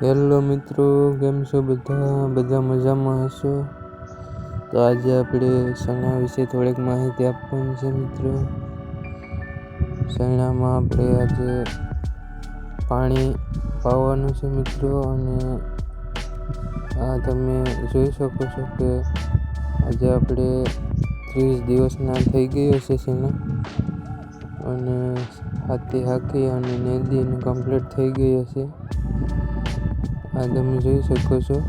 Hello મિત્રો, કેમ છો બધા? બધા મજામાં હશો? તો આજે આપણે શરણા વિશે થોડીક માહિતી આપવાની છે મિત્રો? શરણામાં આપણે આજે પાણી પાવાનું છે મિત્રો, અને આ તમે જોઈ શકો છો કે આજે આપણે ત્રીસ દિવસના થઈ ગયો છે ચણા અને હાથી હાકી અને નેદીને કમ્પ્લીટ થઈ ગયો છે. આ તમે જોઈ શકો છો.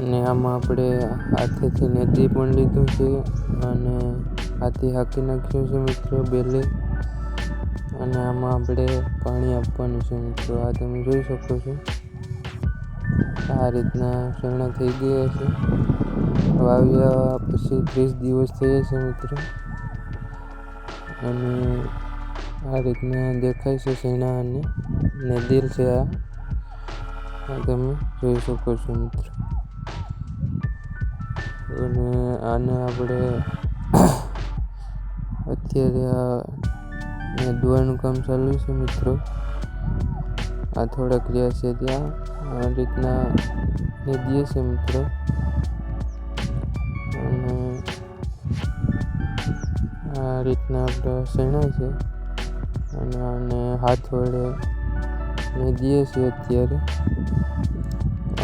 અને આમાં આપણે હાથેથી નદી પણ લીધું છે અને હાથી હાકી નાખ્યું છે મિત્રો બેલે. અને આમાં આપણે પાણી આપવાનું છે મિત્રો. આ તમે જોઈ શકો છો. આ રીતના શરણા થઈ ગયા છે. વાવ્યા પછી ત્રીસ દિવસ થયા છે મિત્રો. અને આ રીતના દેખાય છે શેણા અને ને દિલ છે આ તમે જોઈ શકો છો મિત્રો અને આને આપણે અત્યારે આ દુવાનું કામ ચાલુ છે મિત્રો આ થોડાક રહ્યા છે ત્યાં આ રીતના દે છે મિત્રો અને આ રીતના આપણે શેણા છે અને આને હાથ વડે નેદીએ છીએ અત્યારે.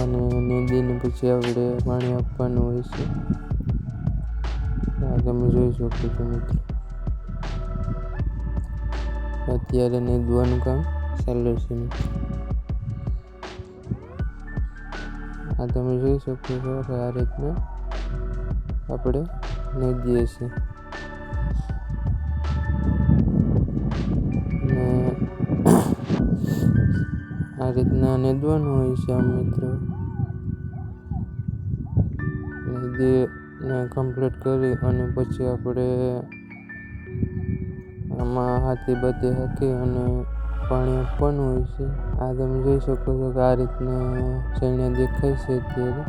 અને નદીને પછી આપણે પાણી આપવાનું હોય છે. આ તમે જોઈ શકો છો મિત્રો. અત્યારે નેદવાનું કામ ચાલુ છે આ તમે જોઈ શકો છો આ રીતના આપણે નેદીએ છીએ આ રીતના નેદવાનું હોય છે આમ મિત્રો. નેદીને કમ્પ્લીટ કરી અને પછી આપણે આમાં હાથી બધી હાકી અને પાણી આપવાનું હોય છે. આ તમે જોઈ શકો છો કે આ રીતના ચણિયા દેખાય છે અત્યારે.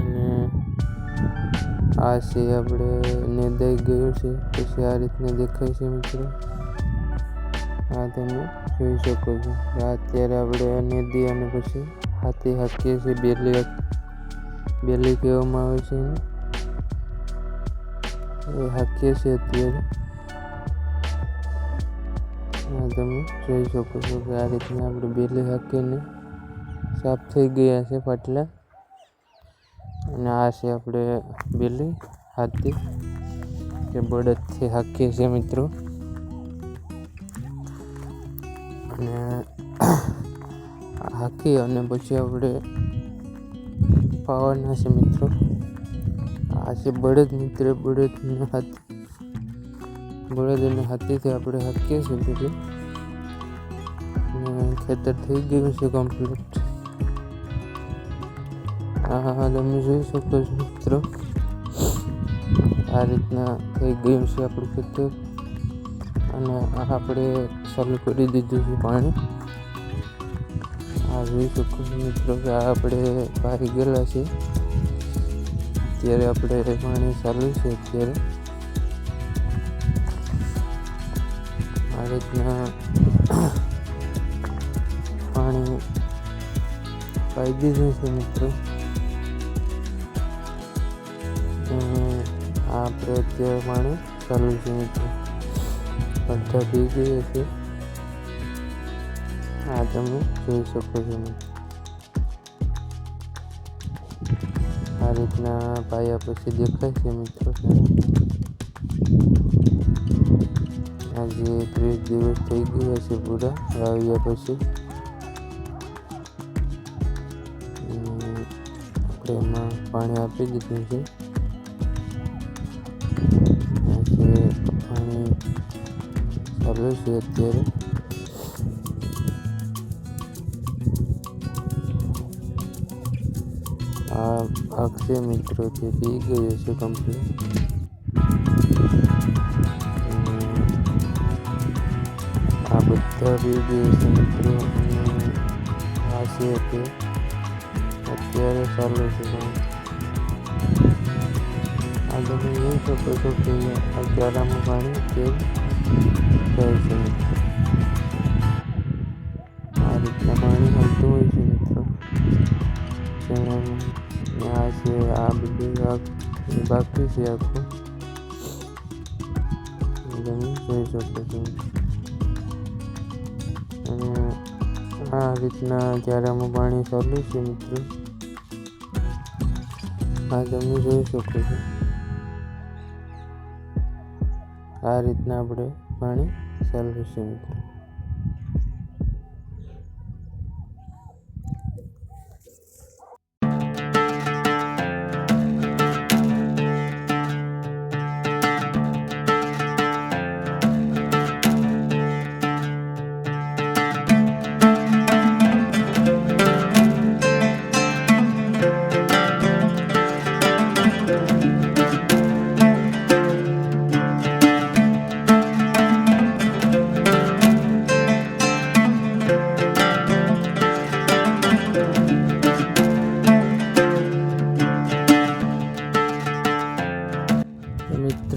અને આ છે આપણે નેદાઈ ગયું છે. પછી આ રીતના દેખાય છે મિત્રો. આ તમે જોઈ શકો છો. અત્યારે આપણે નદી અને પછી હાથી હાકીએ છીએ બેલી બેલી કહેવામાં આવે છે હાકીએ છીએ અત્યારે. આ તમે જોઈ શકો છો કે આ રીતના આપણે બેલી હાકીને સાફ થઈ ગયા છે પાટલા. અને આ છે આપણે બેલી હાથી કે બળદથી હાકીએ છીએ મિત્રો. હાકી અને પછી આપણે પાવાના છે મિત્રો. આ છે બળદ મિત્ર, બળદને હાથ બળદ અને હાથીથી આપણે હાકીએ છીએ પેલી અને ખેતર થઈ ગયું છે કમ્પ્લીટ આ તમે જોઈ શકો છો મિત્રો. આ રીતના થઈ ગયું છે આપણું ખેતર. અને આપણે ચાલુ કરી દીધું છે પાણી. આ જોઈ શકો મિત્રો કે આપણે પારી ગયેલા છે. અત્યારે આપણે પાણી ચાલુ છે અત્યારે. આ રીતના પાણી પાઈ દીધું છે મિત્રો. આપણે અત્યારે પાણી ચાલુ છે મિત્રો. બધા ગયા છે. આ તમે જોઈ શકો છો. આ રીતના પાયા પછી દેખાય છે મિત્રો. આજે ત્રીસ દિવસ થઈ ગયા છે પૂરા. વાવ્યા પછી આપણે એમાં પાણી આપી દીધું છે. પાણી ચાલુ છે અત્યારે. આ છે મિત્રો તે પી ગયો છે કમ્પ્લીટ આ બધા પી ગયો છે મિત્રો આ છે તે. અત્યારે ચાલુ છે આ તમે જોઈ શકો છો કે આ ચારામાં પાણી તેલ જાય છે. મિત્રો બાકી છે આખું તમે જોઈ શકો છો અને આ રીતના જ્યારે અમે પાણી ચાલુ છે મિત્રો આ તમે જોઈ શકો છો આ રીતના આપણે પાણી ચાલુ છે મિત્રો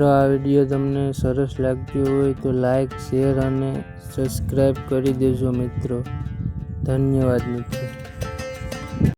મિત્રો, આ વીડિયો તમને સરસ લાગ્યો હોય તો લાઈક શેર અને સબસ્ક્રાઈબ કરી દેજો મિત્રો. ધન્યવાદ મિત્રો.